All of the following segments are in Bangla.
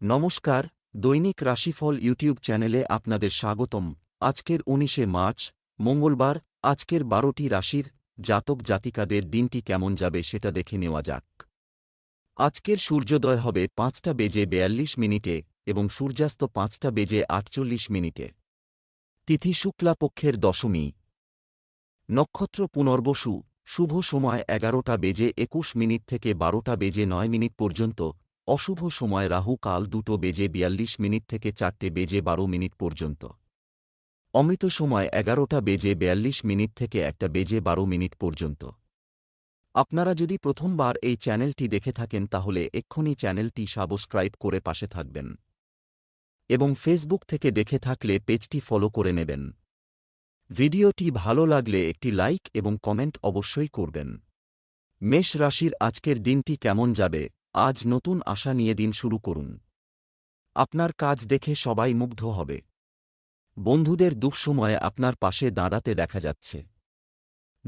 নমস্কার, দৈনিক রাশিফল ইউটিউব চ্যানেলে আপনাদের স্বাগতম। আজকের উনিশে মার্চ, মঙ্গলবার, আজকের বারোটি রাশির জাতক জাতিকাদের দিনটি কেমন যাবে সেটা দেখে নেওয়া যাক। আজকের সূর্যোদয় হবে পাঁচটা বেজে বেয়াল্লিশ মিনিটে এবং সূর্যাস্ত পাঁচটা বেজে আটচল্লিশ মিনিটে। তিথি শুক্লাপক্ষের দশমী। নক্ষত্র পুনর্বসু। শুভ সময় এগারোটা বেজে একুশ মিনিট থেকে বারোটা বেজে নয় মিনিট পর্যন্ত অশুভ সময় রাহু কাল দুটো বেজে বিয়াল্লিশ মিনিট থেকে চারটে বেজে বারো মিনিট পর্যন্ত। অমৃত সময় এগারোটা বেজে বিয়াল্লিশ মিনিট থেকে একটা বেজে বারো মিনিট পর্যন্ত। আপনারা যদি প্রথমবার এই চ্যানেলটি দেখে থাকেন তাহলে এক্ষুনি চ্যানেলটি সাবস্ক্রাইব করে পাশে থাকবেন। এবং ফেসবুক থেকে দেখে থাকলে পেজটি ফলো করে নেবেন। ভিডিওটি ভালো লাগলে একটি লাইক এবং কমেন্ট অবশ্যই করবেন। মেষ রাশির আজকের দিনটি কেমন যাবে? আজ নতুন আশা নিয়ে দিন শুরু করুন। আপনার কাজ দেখে সবাই মুগ্ধ হবে। বন্ধুদের দুঃসময়ে আপনার পাশে দাঁড়াতে দেখা যাচ্ছে।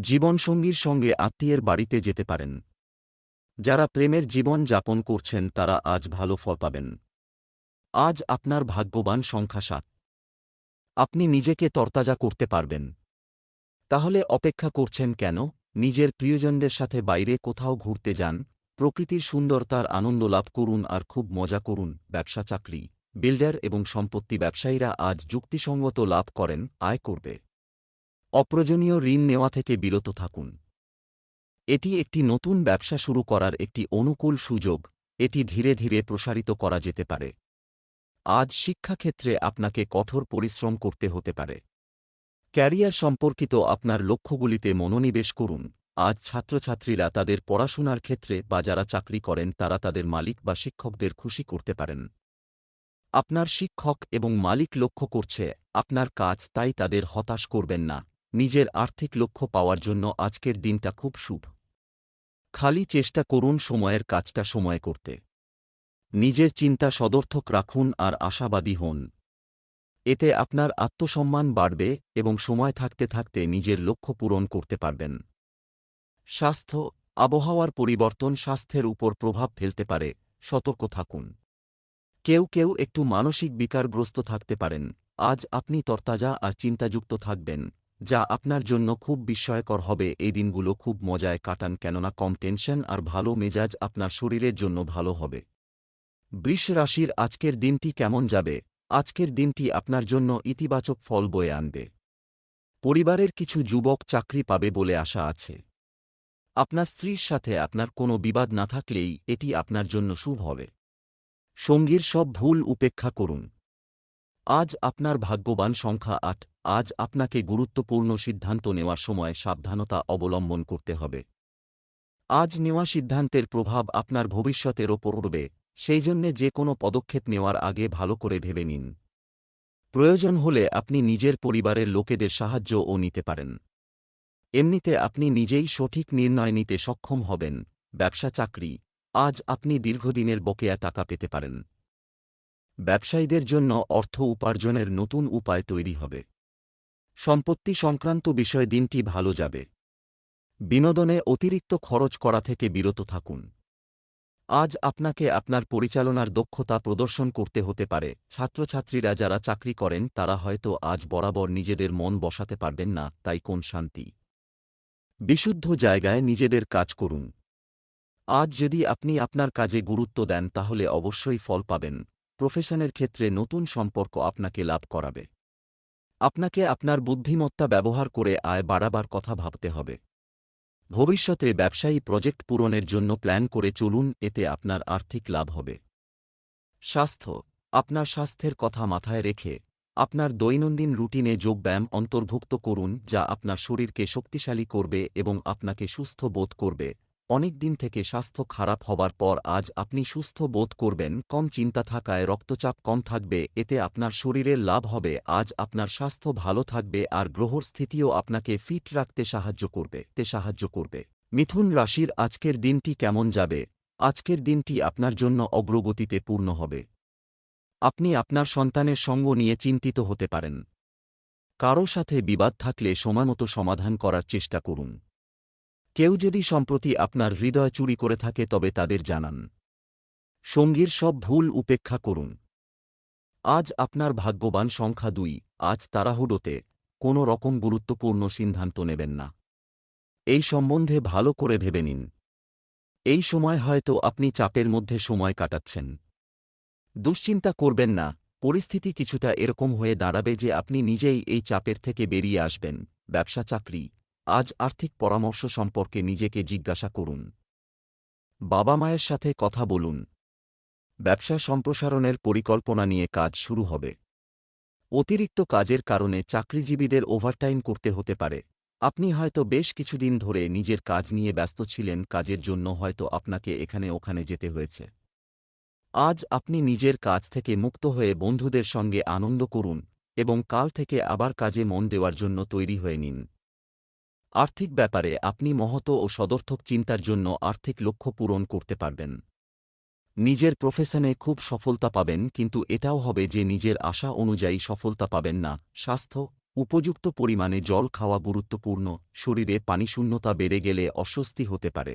জীবনসঙ্গীর সঙ্গে আত্মীয়ের বাড়িতে যেতে পারেন। যারা প্রেমের জীবন যাপন করছেন, তারা আজ ভালো ফল পাবেন। আজ আপনার ভাগ্যবান সংখ্যা সাত। আপনি নিজেকে তরতাজা করতে পারবেন। তাহলে অপেক্ষা করছেন কেন? নিজের প্রিয়জনদের সাথে বাইরে কোথাও ঘুরতে যান প্রকৃতির সুন্দরতার আনন্দ লাভ করুন আর খুব মজা করুন, ব্যবসা, চাকরি, বিল্ডার এবং সম্পত্তি ব্যবসায়ীরা আজ যুক্তিসঙ্গত লাভ করেন, আয় করবে। অপ্রয়োজনীয় ঋণ নেওয়া থেকে বিরত থাকুন। এটি একটি নতুন ব্যবসা শুরু করার একটি অনুকূল সুযোগ, এটি ধীরে ধীরে প্রসারিত করা যেতে পারে। আজ শিক্ষাক্ষেত্রে আপনাকে কঠোর পরিশ্রম করতে হতে পারে। ক্যারিয়ার সম্পর্কিত আপনার লক্ষ্যগুলিতে মনোনিবেশ করুন। আজ ছাত্রছাত্রীরা তাদের পড়াশোনার ক্ষেত্রে বা যারা চাকরি করেন তারা তাদের মালিক বা শিক্ষকদের খুশি করতে পারেন। আপনার শিক্ষক এবং মালিক লক্ষ্য করছে, আপনার কাজ তাই তাদের হতাশ করবেন না, নিজের আর্থিক লক্ষ্য পাওয়ার জন্য আজকের দিনটা খুব শুভ। খালি চেষ্টা করুন সময়ের কাজটা সময় করতে। নিজের চিন্তা সদর্থক রাখুন আর আশাবাদী হন। এতে আপনার আত্মসম্মান বাড়বে এবং সময় থাকতে থাকতে নিজের লক্ষ্য পূরণ করতে পারবেন। স্বাস্থ্য, আবহাওয়ার পরিবর্তন স্বাস্থ্যের উপর প্রভাব ফেলতে পারে, সতর্ক থাকুন। কেউ কেউ একটু মানসিক বিকারগ্রস্ত থাকতে পারেন। আজ আপনি তরতাজা আর চিন্তাযুক্ত থাকবেন, যা আপনার জন্য খুব বিস্ময়কর হবে। এই দিনগুলো খুব মজায় কাটান কেননা কম টেনশন আর ভালো মেজাজ আপনার শরীরের জন্য ভালো হবে। বৃষ রাশির আজকের দিনটি কেমন যাবে? আজকের দিনটি আপনার জন্য ইতিবাচক ফল বয়ে আনবে। পরিবারের কিছু যুবক চাকরি পাবে বলে আশা আছে। আপনার স্ত্রীর সাথে আপনার কোনো বিবাদ না থাকলেই এটি আপনার জন্য শুভ হবে। সঙ্গীর সব ভুল উপেক্ষা করুন। আজ আপনার ভাগ্যবান সংখ্যা আট, আজ আপনাকে গুরুত্বপূর্ণ সিদ্ধান্ত নেওয়ার সময় সাবধানতা অবলম্বন করতে হবে। আজ নেওয়া সিদ্ধান্তের প্রভাব আপনার ভবিষ্যতের ওপর পড়বে, সেই জন্যে যে কোনো পদক্ষেপ নেওয়ার আগে ভালো করে ভেবে নিন। প্রয়োজন হলে আপনি নিজের পরিবারের লোকেদের সাহায্যও নিতে পারেন। এমনিতে আপনি নিজেই সঠিক নির্ণয় নিতে সক্ষম হবেন, ব্যবসা চাকরি, আজ আপনি দীর্ঘদিনের বকেয়া টাকা পেতে পারেন। ব্যবসায়ীদের জন্য অর্থ উপার্জনের নতুন উপায় তৈরি হবে। সম্পত্তি সংক্রান্ত বিষয় দিনটি ভালো যাবে। বিনোদনে অতিরিক্ত খরচ করা থেকে বিরত থাকুন। আজ আপনাকে আপনার পরিচালনার দক্ষতা প্রদর্শন করতে হতে পারে। ছাত্রছাত্রীরা যারা চাকরি করেন, তারা হয়তো আজ বরাবর নিজেদের মন বসাতে পারবেন না, তাই কোন শান্তি? বিশুদ্ধ জায়গায় নিজেদের কাজ করুন। আজ যদি আপনি আপনার কাজে গুরুত্ব দেন, তাহলে অবশ্যই ফল পাবেন। প্রফেশনের ক্ষেত্রে নতুন সম্পর্ক আপনাকে লাভ করাবে। আপনাকে আপনার বুদ্ধিমত্তা ব্যবহার করে আয় বাড়াবার কথা ভাবতে হবে। ভবিষ্যতে ব্যবসায়ী প্রজেক্ট পূরণের জন্য প্ল্যান করে চলুন, এতে আপনার আর্থিক লাভ হবে। স্বাস্থ্য, আপনার স্বাস্থ্যের কথা মাথায় রেখে আপনার দৈনন্দিন রুটিনে যোগব্যায়াম অন্তর্ভুক্ত করুন, যা আপনার শরীরকে শক্তিশালী করবে এবং আপনাকে সুস্থ বোধ করবে। অনেক দিন থেকে স্বাস্থ্য খারাপ হবার পর আজ আপনি সুস্থ বোধ করবেন, কম চিন্তা থাকায় রক্তচাপ কম থাকবে, এতে আপনার শরীরের লাভ হবে, আজ আপনার স্বাস্থ্য ভালো থাকবে আর গ্রহর স্থিতিও আপনাকে ফিট রাখতে সাহায্য করবে, তে সাহায্য করবে। মিথুন রাশির আজকের দিনটি কেমন যাবে? আজকের দিনটি আপনার জন্য অগ্রগতিতে পূর্ণ হবে। আপনি আপনার সন্তানের সঙ্গ নিয়ে চিন্তিত হতে পারেন। কারও সাথে বিবাদ থাকলে সময়মতো সমাধান করার চেষ্টা করুন। কেউ যদি সম্প্রতি আপনার হৃদয় চুরি করে থাকে তবে তাদের জানান। সঙ্গীর সব ভুল উপেক্ষা করুন। আজ আপনার ভাগ্যবান সংখ্যা দুই, আজ তাড়াহুড়োতে, কোনো রকম গুরুত্বপূর্ণ সিদ্ধান্ত নেবেন না। এই সম্বন্ধে ভালো করে ভেবে নিন। এই সময় হয়তো আপনি চাপের মধ্যে সময় কাটাচ্ছেন। দুশ্চিন্তা করবেন না, পরিস্থিতি কিছুটা এরকম হয়ে দাঁড়াবে যে আপনি নিজেই এই চাপের থেকে বেরিয়ে আসবেন, ব্যবসা চাকরি। আজ আর্থিক পরামর্শ সম্পর্কে নিজেকে জিজ্ঞাসা করুন। বাবা মায়ের সাথে কথা বলুন। ব্যবসা সম্প্রসারণের পরিকল্পনা নিয়ে কাজ শুরু হবে। অতিরিক্ত কাজের কারণে চাকরিজীবীদের ওভারটাইম করতে হতে পারে। আপনি হয়তো বেশ কিছুদিন ধরে নিজের কাজ নিয়ে ব্যস্ত ছিলেন, কাজের জন্য হয়তো আপনাকে এখানে ওখানে যেতে হয়েছে। আজ আপনি নিজের কাজ থেকে মুক্ত হয়ে বন্ধুদের সঙ্গে আনন্দ করুন এবং কাল থেকে আবার কাজে মন দেওয়ার জন্য তৈরি হয়ে নিন। আর্থিক ব্যাপারে আপনি মহত ও সদর্থক চিন্তার জন্য আর্থিক লক্ষ্য পূরণ করতে পারবেন। নিজের প্রফেশনে খুব সফলতা পাবেন কিন্তু এটাও হবে যে নিজের আশা অনুযায়ী সফলতা পাবেন না। স্বাস্থ্য, উপযুক্ত পরিমাণে জল খাওয়া গুরুত্বপূর্ণ, শরীরে পানিশূন্যতা বেড়ে গেলে অস্বস্তি হতে পারে।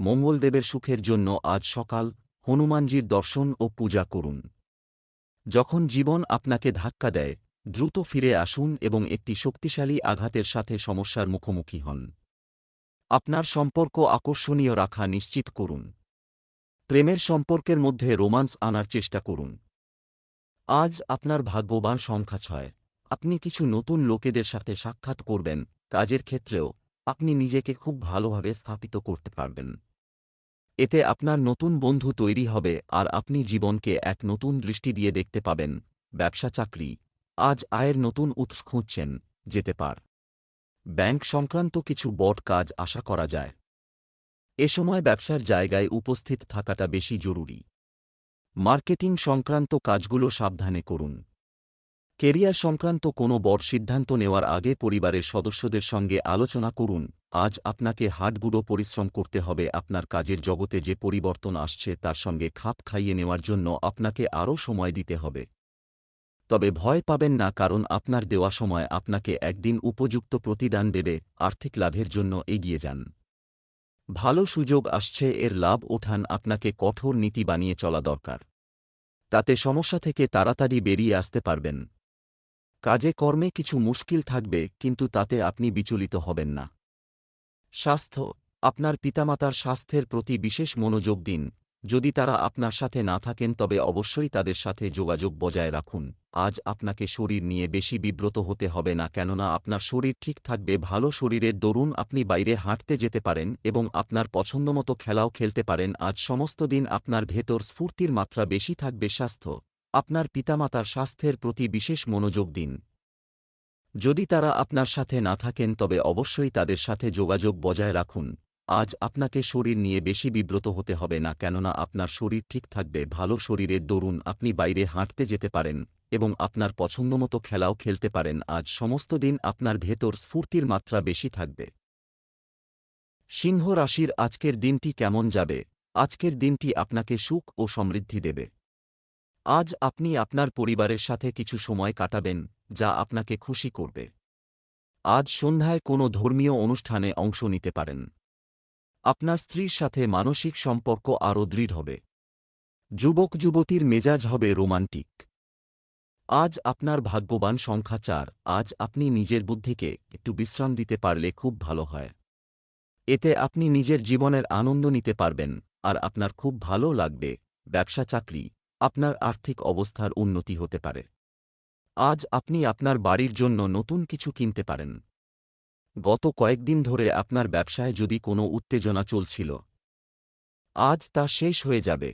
মঙ্গলদেবের সুখের জন্য আজ সকাল হনুমানজির দর্শন ও পূজা করুন। যখন জীবন আপনাকে ধাক্কা দেয়, দ্রুত ফিরে আসুন এবং একটি শক্তিশালী আঘাতের সাথে সমস্যার মুখোমুখি হন। আপনার সম্পর্ক আকর্ষণীয় রাখা নিশ্চিত করুন। প্রেমের সম্পর্কের মধ্যে রোমান্স আনার চেষ্টা করুন। আজ আপনার ভাগ্যবান সংখ্যা ছয়। আপনি কিছু নতুন লোকেদের সাথে সাক্ষাৎ করবেন, কাজের ক্ষেত্রেও আপনি নিজেকে খুব ভালোভাবে স্থাপিত করতে পারবেন। এতে আপনার নতুন বন্ধু তৈরি হবে আর আপনি জীবনকে এক নতুন দৃষ্টি দিয়ে দেখতে পাবেন। ব্যবসা চাকরি। আজ আয়ের নতুন উৎস খুঁজছেন, যেতে পার। ব্যাংক সংক্রান্ত কিছু বট কাজ আশা করা যায়। এ সময় ব্যবসার জায়গায় উপস্থিত থাকাটা বেশি জরুরি। মার্কেটিং সংক্রান্ত কাজগুলো সাবধানে করুন। কেরিয়ার সংক্রান্ত কোনো বড় সিদ্ধান্ত নেওয়ার আগে পরিবারের সদস্যদের সঙ্গে আলোচনা করুন। আজ আপনাকে হাটগুড়ো পরিশ্রম করতে হবে। আপনার কাজের জগতে যে পরিবর্তন আসছে তার সঙ্গে খাপ খাইয়ে নেওয়ার জন্য আপনাকে আরও সময় দিতে হবে। তবে ভয় পাবেন না, কারণ আপনার দেওয়া সময় আপনাকে একদিন উপযুক্ত প্রতিদান দেবে। আর্থিক লাভের জন্য এগিয়ে যান। ভালো সুযোগ আসছে, এর লাভ ওঠান। আপনাকে কঠোর নীতি বানিয়ে চলা দরকার। তাতে সমস্যা থেকে তাড়াতাড়ি বেরিয়ে আসতে পারবেন। কাজে কর্মে কিছু মুশকিল থাকবে, কিন্তু তাতে আপনি বিচলিত হবেন না। স্বাস্থ্য, আপনার পিতামাতার স্বাস্থ্যের প্রতি বিশেষ মনোযোগ দিন। যদি তারা আপনার সাথে না থাকেন, তবে অবশ্যই তাদের সাথে যোগাযোগ বজায় রাখুন। আজ আপনাকে শরীর নিয়ে বেশি বিব্রত হতে হবে না, কেননা আপনার শরীর ঠিক থাকবে, ভালো শরীরের দরুন আপনি বাইরে হাঁটতে যেতে পারেন এবং আপনার পছন্দমতো খেলাও খেলতে পারেন। আজ সমস্ত দিন আপনার ভেতর স্ফূর্তির মাত্রা বেশি থাকবে। স্বাস্থ্য আপনার পিতামাতার স্বাস্থ্যের প্রতি বিশেষ মনোযোগ দিন। যদি তারা আপনার সাথে না থাকেন, তবে অবশ্যই তাদের সাথে যোগাযোগ বজায় রাখুন। আজ আপনাকে শরীর নিয়ে বেশি বিব্রত হতে হবে না, কেননা আপনার শরীর ঠিক থাকবে, ভালো শরীরের দরুন আপনি বাইরে হাঁটতে যেতে পারেন এবং আপনার পছন্দমতো খেলাও খেলতে পারেন। আজ সমস্ত দিন আপনার ভেতর স্ফূর্তির মাত্রা বেশি থাকবে। সিংহ রাশির আজকের দিনটি কেমন যাবে? আজকের দিনটি আপনাকে সুখ ও সমৃদ্ধি দেবে। আজ আপনি আপনার পরিবারের সাথে কিছু সময় কাটাবেন, যা আপনাকে খুশি করবে। আজ সন্ধ্যায় কোনো ধর্মীয় অনুষ্ঠানে অংশ নিতে পারেন। আপনার স্ত্রীর সাথে মানসিক সম্পর্ক আরও দৃঢ় হবে। যুবক যুবতীর মেজাজ হবে রোমান্টিক। আজ আপনার ভাগ্যবান সংখ্যা চার, আজ আপনি নিজের বুদ্ধিকে একটু বিশ্রাম দিতে পারলে খুব ভালো হয়। এতে আপনি নিজের জীবনের আনন্দ নিতে পারবেন, আর আপনার খুব ভালো লাগবে ব্যবসা চাকরি আপনার আর্থিক অবস্থার উন্নতি হতে পারে। আজ আপনি আপনার বাড়ির জন্য নতুন কিছু কিনতে পারেন। গত কয়েকদিন ধরে আপনার ব্যবসায় যদি কোনো উত্তেজনা চলছিল, আজ তা শেষ হয়ে যাবে।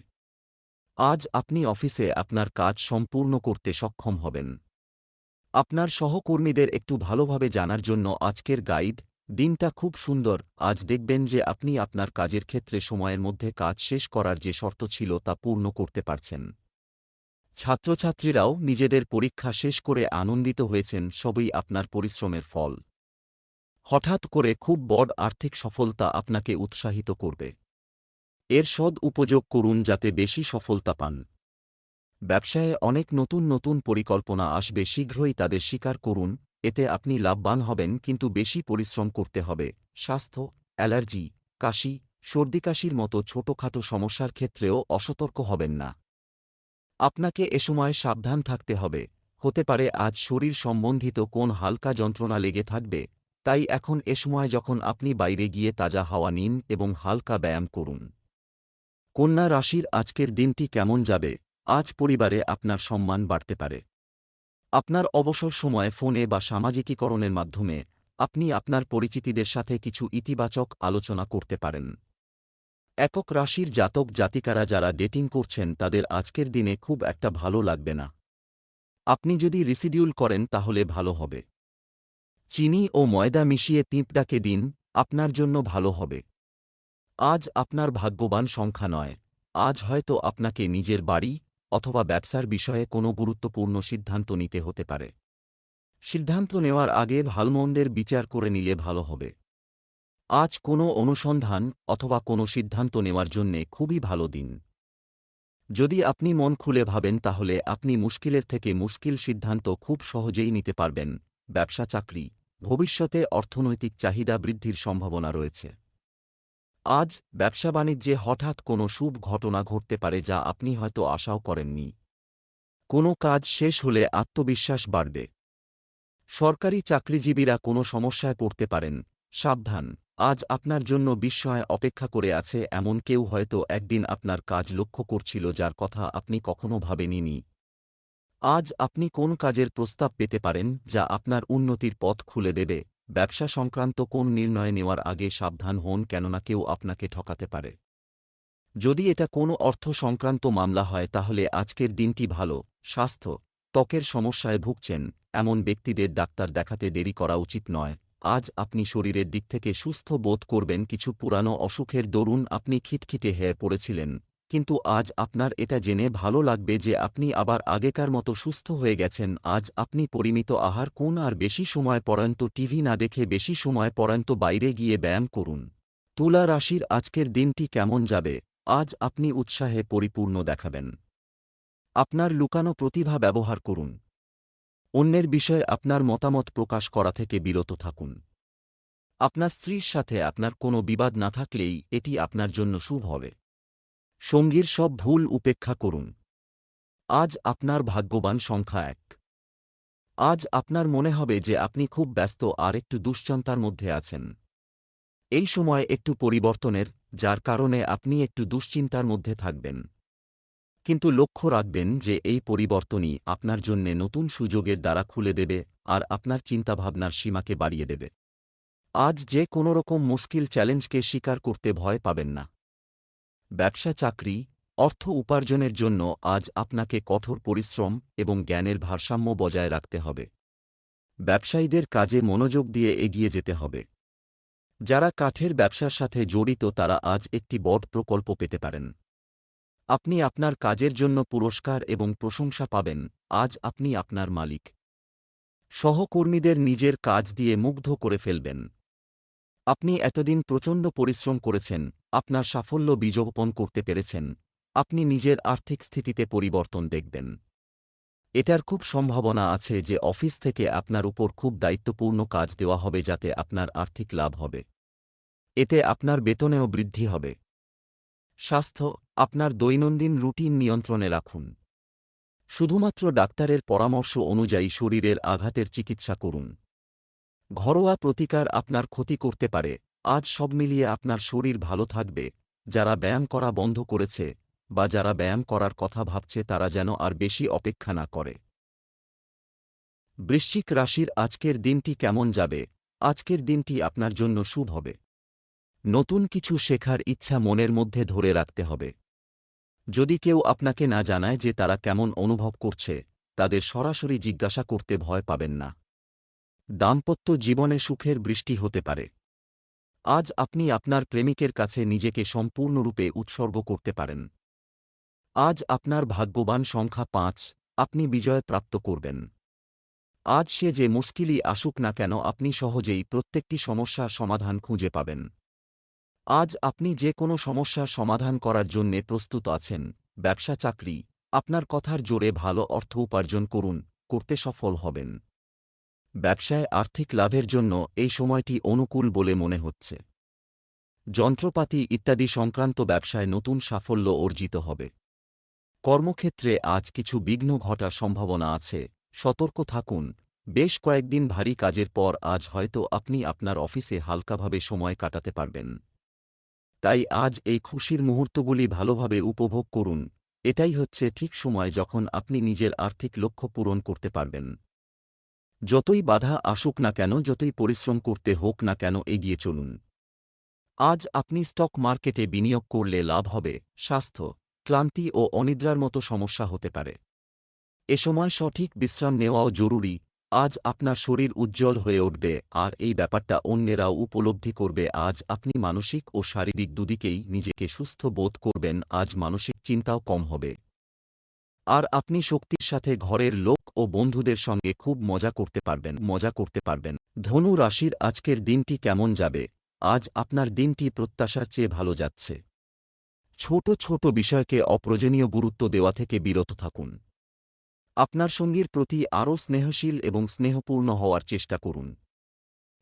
আজ আপনি অফিসে আপনার কাজ সম্পূর্ণ করতে সক্ষম হবেন। আপনার সহকর্মীদের একটু ভালোভাবে জানার জন্য আজকের গাইড দিনটা খুব সুন্দর, আজ দেখবেন যে আপনি আপনার কাজের ক্ষেত্রে সময়ের মধ্যে কাজ শেষ করার যে শর্ত ছিল তা পূর্ণ করতে পারছেন। ছাত্রছাত্রীরাও নিজেদের পরীক্ষা শেষ করে আনন্দিত হয়েছেন, সবই আপনার পরিশ্রমের ফল। হঠাৎ করে খুব বড় আর্থিক সফলতা আপনাকে উৎসাহিত করবে। এর সদ উপযোগ করুন যাতে বেশি সফলতা পান। ব্যবসায়ে অনেক নতুন নতুন পরিকল্পনা আসবে, শীঘ্রই তাদের স্বীকার করুন এতে আপনি লাভবান হবেন কিন্তু বেশি পরিশ্রম করতে হবে। স্বাস্থ্য, অ্যালার্জি, কাশি সর্দিকাশির মতো ছোটখাটো সমস্যার ক্ষেত্রেও অসতর্ক হবেন না। আপনাকে এ সময় সাবধান থাকতে হবে। হতে পারে আজ শরীর সম্বন্ধিত কোন হালকা যন্ত্রণা লেগে থাকবে, তাই এখন এ সময় যখন আপনি বাইরে গিয়ে তাজা হাওয়া নিন এবং হালকা ব্যায়াম করুন। কন্যা রাশির আজকের দিনটি কেমন যাবে, আজ পরিবারে আপনার সম্মান বাড়তে পারে। আপনার অবসর সময়ে ফোনে বা সামাজিকীকরণের মাধ্যমে আপনি আপনার পরিচিতিদের সাথে কিছু ইতিবাচক আলোচনা করতে পারেন। একক রাশির জাতক জাতিকারা যারা ডেটিং করছেন তাদের আজকের দিনে খুব একটা ভালো লাগবে না। আপনি যদি রিসিডিউল করেন তাহলে ভালো হবে। চিনি ও ময়দা মিশিয়ে পিঁপড়াকে দিন, আপনার জন্য ভালো হবে। আজ আপনার ভাগ্যবান সংখ্যা নয়, আজ হয়তো আপনাকে নিজের বাড়ি অথবা ব্যবসার বিষয়ে কোনো গুরুত্বপূর্ণ সিদ্ধান্ত নিতে হতে পারে। সিদ্ধান্ত নেওয়ার আগে ভালমন্দের বিচার করে নিলে ভালো হবে। আজ কোনো অনুসন্ধান অথবা কোনো সিদ্ধান্ত নেওয়ার জন্যে খুবই ভালো দিন। যদি আপনি মন খুলে ভাবেন তাহলে আপনি মুশকিলের থেকে মুশকিল সিদ্ধান্ত খুব সহজেই নিতে পারবেন। ব্যবসা চাকরি, ভবিষ্যতে অর্থনৈতিক চাহিদা বৃদ্ধির সম্ভাবনা রয়েছে। আজ ব্যবসা বাণিজ্যে হঠাৎ কোনো শুভ ঘটনা ঘটতে পারে যা আপনি হয়তো আশাও করেননি। কোনো কাজ শেষ হলে আত্মবিশ্বাস বাড়বে। সরকারি চাকরিজীবীরা কোনো সমস্যায় পড়তে পারেন। সাবধান, আজ আপনার জন্য বিস্ময় অপেক্ষা করে আছে এমন কেউ হয়তো একদিন আপনার কাজ লক্ষ্য করছিল যার কথা আপনি কখনো ভাবেননি। আজ আপনি কোন কাজের প্রস্তাব পেতে পারেন যা আপনার উন্নতির পথ খুলে দেবে? ব্যবসা সংক্রান্ত কোন নির্ণয় নেওয়ার আগে সাবধান হন কেননা কেউ আপনাকে ঠকাতে পারে। যদি এটা কোনো অর্থ সংক্রান্ত মামলা হয় তাহলে আজকের দিনটি ভালো, স্বাস্থ্য, ত্বকের সমস্যায় ভুগছেন, এমন ব্যক্তিদের ডাক্তার দেখাতে দেরি করা উচিত নয়, আজ আপনি শরীরের দিক থেকে সুস্থ বোধ করবেন, কিছু পুরানো অসুখের দরুন আপনি খিটখিটে হয়ে পড়েছিলেন। কিন্তু আজ আপনার এটা জেনে ভালো লাগবে যে আপনি আবার আগেকার মতো সুস্থ হয়ে গেছেন। আজ আপনি পরিমিত আহার কোন আর বেশি সময় পর্যন্ত টিভি না দেখে বেশি সময় পর্যন্ত বাইরে গিয়ে ব্যায়াম করুন। তুলা রাশির আজকের দিনটি কেমন যাবে? আজ আপনি উৎসাহে পরিপূর্ণ দেখাবেন। আপনার লুকানো প্রতিভা ব্যবহার করুন। অন্যের বিষয়ে আপনার মতামত প্রকাশ করা থেকে বিরত থাকুন। আপনার স্ত্রীর সাথে আপনার কোনো বিবাদ না থাকলেই এটি আপনার জন্য শুভ হবে। সঙ্গীর সব ভুল উপেক্ষা করুন। আজ আপনার ভাগ্যবান সংখ্যা এক। আজ আপনার মনে হবে যে আপনি খুব ব্যস্ত আর একটু দুশ্চন্তার মধ্যে আছেন। এই সময় একটু পরিবর্তনের, যার কারণে আপনি একটু দুশ্চিন্তার মধ্যে থাকবেন। কিন্তু লক্ষ্য রাখবেন যে এই পরিবর্তনই আপনার জন্যে নতুন সুযোগের দ্বারা খুলে দেবে আর আপনার চিন্তাভাবনার সীমাকে বাড়িয়ে দেবে। আজ যে কোনোরকম মুশকিল চ্যালেঞ্জকে স্বীকার করতে ভয় পাবেন না। ব্যবসা চাকরি, অর্থ উপার্জনের জন্য আজ আপনাকে কঠোর পরিশ্রম এবং জ্ঞানের ভারসাম্য বজায় রাখতে হবে। ব্যবসায়ীদের কাজে মনোযোগ দিয়ে এগিয়ে যেতে হবে। যারা কাঠের ব্যবসার সাথে জড়িত তারা আজ একটি বড় প্রকল্প পেতে পারেন। আপনি আপনার কাজের জন্য পুরস্কার এবং প্রশংসা পাবেন, আজ আপনি আপনার মালিক। সহকর্মীদের নিজের কাজ দিয়ে মুগ্ধ করে ফেলবেন। আপনি এতদিন প্রচণ্ড পরিশ্রম করেছেন, আপনার সাফল্য বীজোপন করতে পেরেছেন, আপনি নিজের আর্থিক স্থিতিতে পরিবর্তন দেখবেন। এটার খুব সম্ভাবনা আছে যে অফিস থেকে আপনার উপর খুব দায়িত্বপূর্ণ কাজ দেওয়া হবে যাতে আপনার আর্থিক লাভ হবে। এতে আপনার বেতনেও বৃদ্ধি হবে। স্বাস্থ্য, আপনার দৈনন্দিন রুটিন নিয়ন্ত্রণে রাখুন। শুধুমাত্র ডাক্তারের পরামর্শ অনুযায়ী শরীরের আঘাতের চিকিৎসা করুন। ঘরোয়া প্রতিকার আপনার ক্ষতি করতে পারে। আজ সব মিলিয়ে আপনার শরীর ভালো থাকবে। যারা ব্যায়াম করা বন্ধ করেছে বা যারা ব্যায়াম করার কথা ভাবছে তারা যেন আর বেশি অপেক্ষা না করে। বৃশ্চিক রাশির আজকের দিনটি কেমন যাবে? আজকের দিনটি আপনার জন্য শুভ হবে। নতুন কিছু শেখার ইচ্ছা মনের মধ্যে ধরে রাখতে হবে। যদি কেউ আপনাকে না জানায় যে তারা কেমন অনুভব করছে, তাদের সরাসরি জিজ্ঞাসা করতে ভয় পাবেন না। দাম্পত্য জীবনে সুখের বৃষ্টি হতে পারে। আজ আপনি আপনার প্রেমিকের কাছে নিজেকে সম্পূর্ণরূপে উৎসর্গ করতে পারেন। আজ আপনার ভাগ্যবান সংখ্যা পাঁচ, আপনি বিজয় প্রাপ্ত করবেন। আজ সে যে মুশকিলই আসুক না কেন, আপনি সহজেই প্রত্যেকটি সমস্যার সমাধান খুঁজে পাবেন। আজ আপনি যে কোনো সমস্যার সমাধান করার জন্যে প্রস্তুত আছেন, ব্যবসা চাকরি, আপনার কথার জোরে ভালো অর্থ উপার্জন করুন, করতে সফল হবেন। ব্যবসায় আর্থিক লাভের জন্য এই সময়টি অনুকূল বলে মনে হচ্ছে। যন্ত্রপাতি ইত্যাদি সংক্রান্ত ব্যবসায় নতুন সাফল্য অর্জিত হবে। কর্মক্ষেত্রে আজ কিছু বিঘ্ন ঘটার সম্ভাবনা আছে, সতর্ক থাকুন। বেশ কয়েকদিন ভারী কাজের পর আজ হয়তো আপনি আপনার অফিসে হালকাভাবে সময় কাটাতে পারবেন। তাই আজ এই খুশির মুহূর্তগুলি ভালোভাবে উপভোগ করুন। এটাই হচ্ছে ঠিক সময় যখন আপনি নিজের আর্থিক লক্ষ্য পূরণ করতে পারবেন। যতই বাধা আসুক না কেন, যতই পরিশ্রম করতে হোক না কেন, এগিয়ে চলুন। আজ আপনি স্টক মার্কেটে বিনিয়োগ করলে লাভ হবে, স্বাস্থ্য, ক্লান্তি ও অনিদ্রার মতো সমস্যা হতে পারে। এ সময় সঠিক বিশ্রাম নেওয়াও জরুরি, আজ আপনার শরীর উজ্জ্বল হয়ে উঠবে, আর এই ব্যাপারটা অন্যেরাও উপলব্ধি করবে, আজ আপনি মানসিক ও শারীরিক দুদিকেই নিজেকে সুস্থ বোধ করবেন, আজ মানসিক চিন্তাও কম হবে। আর আপনি শক্তির সাথে ঘরের লোক ও বন্ধুদের সঙ্গে খুব মজা করতে পারবেন, মজা করতে পারবেন। ধনু রাশির আজকের দিনটি কেমন যাবে? আজ আপনার দিনটি প্রত্যাশার চেয়ে ভালো যাচ্ছে। ছোট ছোট বিষয়কে অপ্রয়োজনীয় গুরুত্ব দেওয়া থেকে বিরত থাকুন। আপনার সঙ্গীর প্রতি আরও স্নেহশীল এবং স্নেহপূর্ণ হওয়ার চেষ্টা করুন।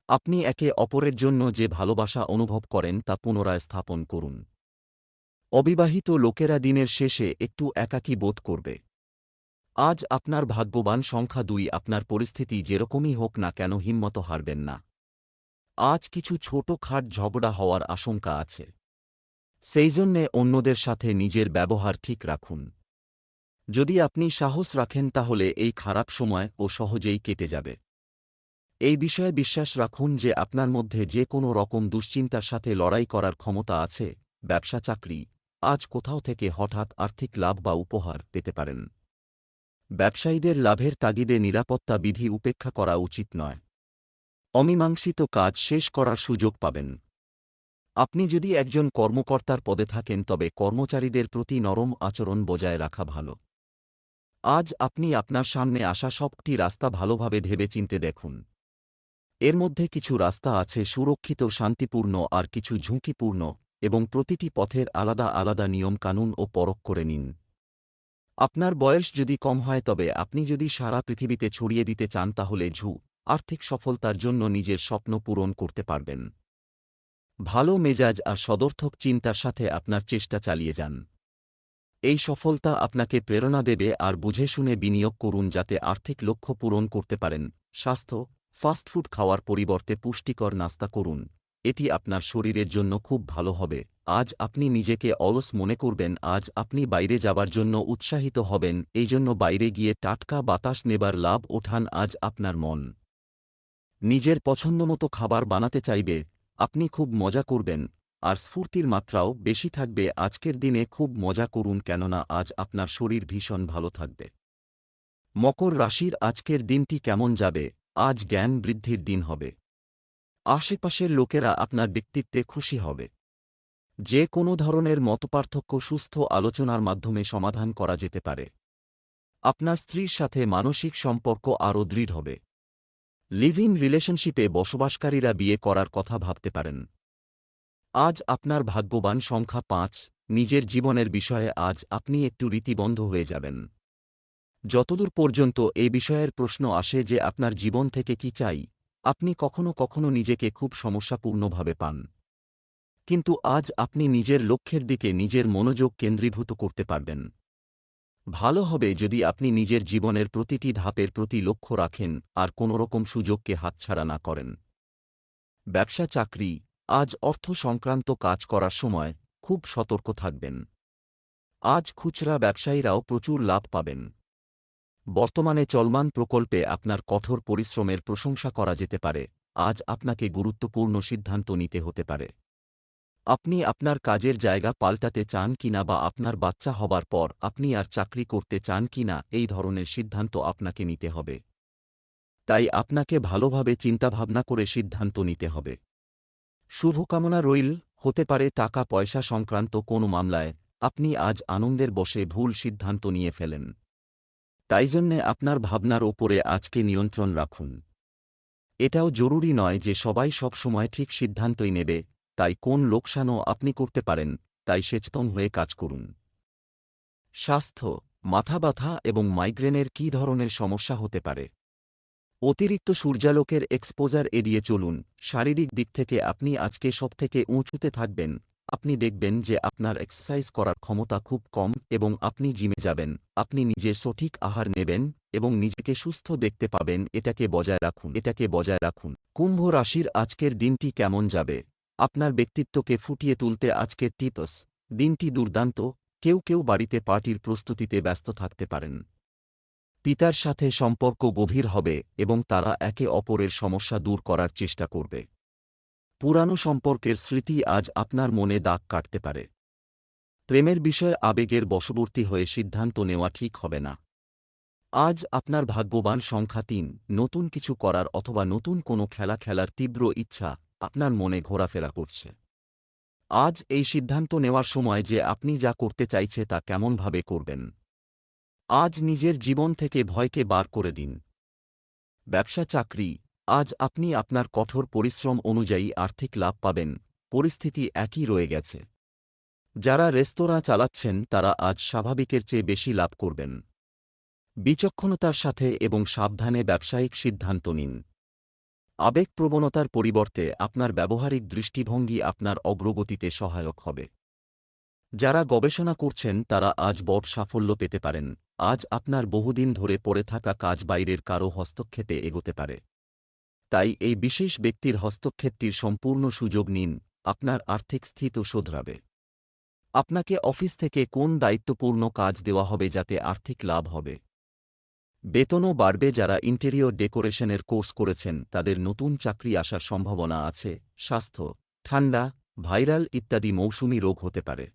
আপনি একে অপরের জন্য যে ভালোবাসা অনুভব করেন তা পুনরায় স্থাপন করুন। অবিবাহিত লোকেরা দিনের শেষে একটু একাকী বোধ করবে। আজ আপনার ভাগ্যবান সংখ্যা দুই, আপনার পরিস্থিতি যেরকমই হোক না কেন হিম্মত হারবেন না। আজ কিছু ছোট খাট ঝগড়া হওয়ার আশঙ্কা আছে। সেই জন্যে অন্যদের সাথে নিজের ব্যবহার ঠিক রাখুন। যদি আপনি সাহস রাখেন তাহলে এই খারাপ সময় ও সহজেই কেটে যাবে। এই বিষয়ে বিশ্বাস রাখুন যে আপনার মধ্যে যে কোনো রকম দুশ্চিন্তার সাথে লড়াই করার ক্ষমতা আছে, ব্যবসা চাকরি, আজ কোথাও থেকে হঠাৎ আর্থিক লাভ বা উপহার পেতে পারেন। ব্যবসায়ীদের লাভের তাগিদে নিরাপত্তা বিধি উপেক্ষা করা উচিত নয়। অমীমাংসিত কাজ শেষ করার সুযোগ পাবেন। আপনি যদি একজন কর্মকর্তার পদে থাকেন, তবে কর্মচারীদের প্রতি নরম আচরণ বজায় রাখা ভালো। আজ আপনি আপনার সামনে আসা সবটি রাস্তা ভালোভাবে ভেবেচিন্তে দেখুন। এর মধ্যে কিছু রাস্তা আছে সুরক্ষিত, শান্তিপূর্ণ আর কিছু ঝুঁকিপূর্ণ, এবং প্রতিটি পথের আলাদা আলাদা নিয়মকানুন ও পরখ করে নিন। আপনার বয়স যদি কম হয় তবে আপনি যদি সারা পৃথিবীতে ছড়িয়ে দিতে চান তাহলে ঝু, আর্থিক সফলতার জন্য নিজের স্বপ্ন পূরণ করতে পারবেন। ভালো মেজাজ আর সদর্থক চিন্তার সাথে আপনার চেষ্টা চালিয়ে যান। এই সফলতা আপনাকে প্রেরণা দেবে আর বুঝে শুনে বিনিয়োগ করুন যাতে আর্থিক লক্ষ্য পূরণ করতে পারেন। স্বাস্থ্য ফাস্টফুড খাওয়ার পরিবর্তে পুষ্টিকর নাস্তা করুন। এটি আপনার শরীরের জন্য খুব ভালো হবে। আজ আপনি নিজেকে অলস মনে করবেন, আজ আপনি বাইরে যাবার জন্য উৎসাহিত হবেন এই জন্য বাইরে গিয়ে টাটকা বাতাস নেবার লাভ ওঠান, আজ আপনার মন। নিজের পছন্দমতো খাবার বানাতে চাইবে, আপনি খুব মজা করবেন, আর স্ফূর্তির মাত্রাও বেশি থাকবে, আজকের দিনে খুব মজা করুন, কেননা আজ আপনার শরীর ভীষণ ভালো থাকবে। মকর রাশির আজকের দিনটি কেমন যাবে? আজ জ্ঞান বৃদ্ধির দিন হবে। আশেপাশের লোকেরা আপনার ব্যক্তিত্বে খুশি হবে। যে কোনো ধরনের মতপার্থক্য সুস্থ আলোচনার মাধ্যমে সমাধান করা যেতে পারে। আপনার স্ত্রীর সাথে মানসিক সম্পর্ক আরও দৃঢ় হবে। লিভ ইন রিলেশনশিপে বসবাসকারীরা বিয়ে করার কথা ভাবতে পারেন। আজ আপনার ভাগ্যবান সংখ্যা পাঁচ, নিজের জীবনের বিষয়ে আজ আপনি একটু রীতিবন্ধ হয়ে যাবেন। যতদূর পর্যন্ত এই বিষয়ের প্রশ্ন আসে যে আপনার জীবন থেকে কি চাই আপনি কখনো কখনো নিজেকে খুব সমস্যাপূর্ণভাবে পান। কিন্তু আজ আপনি নিজের লক্ষ্যের দিকে নিজের মনোযোগ কেন্দ্রীভূত করতে পারবেন। ভালো হবে যদি আপনি নিজের জীবনের প্রতিটি ধাপের প্রতি লক্ষ্য রাখেন আর কোনোরকম সুযোগকে হাতছাড়া না করেন। ব্যবসা চাকরি, আজ অর্থ সংক্রান্ত কাজ করার সময় খুব সতর্ক থাকবেন। আজ খুচরা ব্যবসায়ীরাও প্রচুর লাভ পাবেন। বর্তমানে চলমান প্রকল্পে আপনার কঠোর পরিশ্রমের প্রশংসা করা যেতে পারে, আজ আপনাকে গুরুত্বপূর্ণ সিদ্ধান্ত নিতে হতে পারে। আপনি আপনার কাজের জায়গা পাল্টাতে চান কিনা বা আপনার বাচ্চা হবার পর আপনি আর চাকরি করতে চান কিনা এই ধরনের সিদ্ধান্ত আপনাকে নিতে হবে। তাই আপনাকে ভালোভাবে চিন্তাভাবনা করে সিদ্ধান্ত নিতে হবে। শুভকামনা রইল, হতে পারে টাকা পয়সা সংক্রান্ত কোনো মামলায়, আপনি আজ আনন্দের বসে ভুল সিদ্ধান্ত নিয়ে ফেলেন। তাই জন্যে আপনার ভাবনার ওপরে আজকে নিয়ন্ত্রণ রাখুন। এটাও জরুরি নয় যে সবাই সব সময় ঠিক সিদ্ধান্তই নেবে, তাই কোন লোকসানও আপনি করতে পারেন, তাই সচেতন হয়ে কাজ করুন। স্বাস্থ্য, মাথা ব্যথা এবং মাইগ্রেনের কী ধরনের সমস্যা হতে পারে? অতিরিক্ত সূর্যালোকের এক্সপোজার এড়িয়ে চলুন, শারীরিক দিক থেকে আপনি আজকে সবথেকে উঁচুতে থাকবেন আপনি দেখবেন যে আপনার এক্সারসাইজ করার ক্ষমতা খুব কম এবং আপনি জিমে যাবেন। আপনি নিজে সঠিক আহার নেবেন এবং নিজেকে সুস্থ দেখতে পাবেন। এটাকে বজায় রাখুন। এটাকে বজায় রাখুন। কুম্ভ রাশির আজকের দিনটি কেমন যাবে? আপনার ব্যক্তিত্বকে ফুটিয়ে তুলতে আজকের টিপস। দিনটি দুর্দান্ত। কেউ কেউ বাড়িতে পার্টির প্রস্তুতিতে ব্যস্ত থাকতে পারেন। পিতার সাথে সম্পর্ক গভীর হবে এবং তারা একে অপরের সমস্যা দূর করার চেষ্টা করবে। পুরানো সম্পর্কের স্মৃতি আজ আপনার মনে দাগ কাটতে পারে। প্রেমের বিষয়ে আবেগের বশবর্তী হয়ে সিদ্ধান্ত নেওয়া ঠিক হবে না। আজ আপনার ভাগ্যবান সংখ্যা তিন, নতুন কিছু করার অথবা নতুন কোনো খেলা খেলার তীব্র ইচ্ছা আপনার মনে ঘোরাফেরা করছে। আজ এই সিদ্ধান্ত নেওয়ার সময় যে আপনি যা করতে চাইছে তা কেমনভাবে করবেন। আজ নিজের জীবন থেকে ভয়কে বার করে দিন। ব্যবসা, চাকরি আজ আপনি আপনার কঠোর পরিশ্রম অনুযায়ী আর্থিক লাভ পাবেন, পরিস্থিতি একই রয়ে গেছে। যারা রেস্তোরাঁ চালাচ্ছেন, তারা আজ স্বাভাবিকের চেয়ে বেশি লাভ করবেন। বিচক্ষণতার সাথে এবং সাবধানে ব্যবসায়িক সিদ্ধান্ত নিন। আবেগপ্রবণতার পরিবর্তে আপনার ব্যবহারিক দৃষ্টিভঙ্গি আপনার অগ্রগতিতে সহায়ক হবে। যারা গবেষণা করছেন, তারা আজ বড় সাফল্য পেতে পারেন। আজ আপনার বহুদিন ধরে পড়ে থাকা কাজ বাইরের কারও হস্তক্ষেপে এগোতে পারে। তাই এই বিশেষ ব্যক্তির হস্তক্ষেপটির সম্পূর্ণ সুযোগ নিন, আপনার আর্থিক স্থিত শোধরাবে। আপনাকে অফিস থেকে কোন দায়িত্বপূর্ণ কাজ দেওয়া হবে যাতে আর্থিক লাভ হবে? বেতনও বাড়বে যারা ইন্টেরিয়র ডেকোরেশনের কোর্স করেছেন, তাদের নতুন চাকরি আসার সম্ভাবনা আছে, স্বাস্থ্য, ঠান্ডা, ভাইরাল ইত্যাদি মৌসুমি রোগ হতে পারে।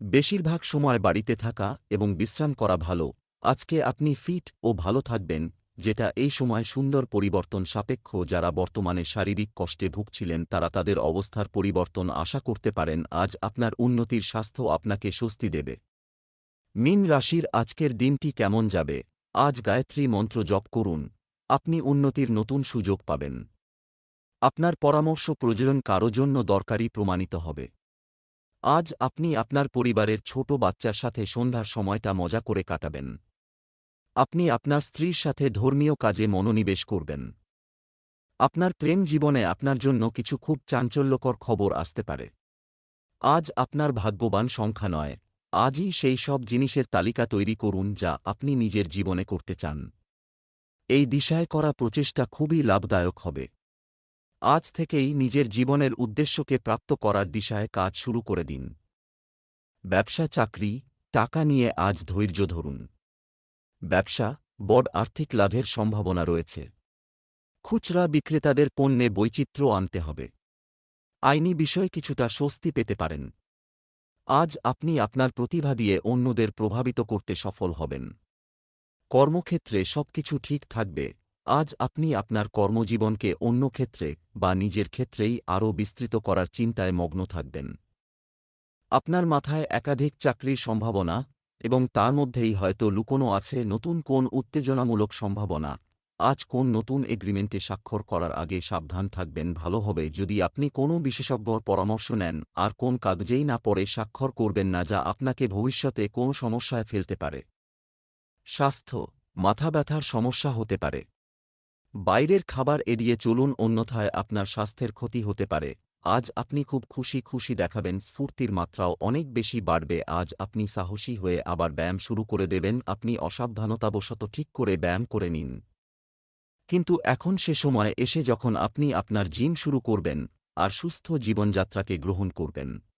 বেশিরভাগ সময় বাড়িতে থাকা এবং বিশ্রাম করা ভালো, আজকে আপনি ফিট ও ভালো থাকবেন যেটা এই সময় সুন্দর পরিবর্তন সাপেক্ষ যারা বর্তমানে শারীরিক কষ্টে ভুগছিলেন তারা তাদের অবস্থার পরিবর্তন আশা করতে পারেন, আজ আপনার উন্নতির স্বাস্থ্য আপনাকে স্বস্তি দেবে। মিন রাশির আজকের দিনটি কেমন যাবে? আজ গায়ত্রী মন্ত্র জপ করুন। আপনি উন্নতির নতুন সুযোগ পাবেন। আপনার পরামর্শ প্রয়োজন কারও জন্য দরকারি প্রমাণিত হবে। আজ আপনি আপনার পরিবারের ছোট বাচ্চার সাথে সন্ধ্যার সময়টা মজা করে কাটাবেন। আপনি আপনার স্ত্রীর সাথে ধর্মীয় কাজে মনোনিবেশ করবেন। আপনার প্রেম জীবনে আপনার জন্য কিছু খুব চাঞ্চল্যকর খবর আসতে পারে। আজ আপনার ভাগ্যবান সংখ্যা নয়, আজই সেই সব জিনিসের তালিকা তৈরি করুন যা আপনি নিজের জীবনে করতে চান। এই দিশায় করা প্রচেষ্টা খুবই লাভদায়ক হবে। আজ থেকেই নিজের জীবনের উদ্দেশ্যকে প্রাপ্ত করার দিশায় কাজ শুরু করে দিন। ব্যবসা, চাকরি, টাকা নিয়ে আজ ধৈর্য ধরুন। ব্যবসা, বড় আর্থিক লাভের সম্ভাবনা রয়েছে। খুচরা বিক্রেতাদের পণ্যে বৈচিত্র্য আনতে হবে। আইনি বিষয়ে কিছুটা স্বস্তি পেতে পারেন। আজ আপনি আপনার প্রতিভা দিয়ে অন্যদের প্রভাবিত করতে সফল হবেন। কর্মক্ষেত্রে সবকিছু ঠিক থাকবে। আজ আপনি আপনার কর্মজীবনকে অন্য ক্ষেত্রে বা নিজের ক্ষেত্রেই আরও বিস্তৃত করার চিন্তায় মগ্ন থাকবেন। আপনার মাথায় একাধিক চাকরির সম্ভাবনা এবং তার মধ্যেই হয়তো লুকোনো আছে নতুন কোন উত্তেজনামূলক সম্ভাবনা। আজ কোন নতুন এগ্রিমেন্টে স্বাক্ষর করার আগে সাবধান থাকবেন, ভালো হবে। যদি আপনি কোনো বিশেষজ্ঞর পরামর্শ নেন, আর কোন কাগজেই না পরে স্বাক্ষর করবেন না, যা আপনাকে ভবিষ্যতে কোন সমস্যায় ফেলতে পারে। স্বাস্থ্য, মাথা ব্যথার সমস্যা হতে পারে। বাইরের খাবার এড়িয়ে চলুন, অন্যথায় আপনার স্বাস্থ্যের ক্ষতি হতে পারে। আজ আপনি খুব খুশি খুশি দেখাবেন, স্ফূর্তির মাত্রাও অনেক বেশি বাড়বে, আজ আপনি সাহসী হয়ে আবার ব্যায়াম শুরু করে দেবেন, আপনি অসাবধানতাবশত ঠিক করে ব্যায়াম করে নিন। কিন্তু এখন সে সময় এসে যখন আপনি আপনার জিম শুরু করবেন, আর সুস্থ জীবনযাত্রাকে গ্রহণ করবেন।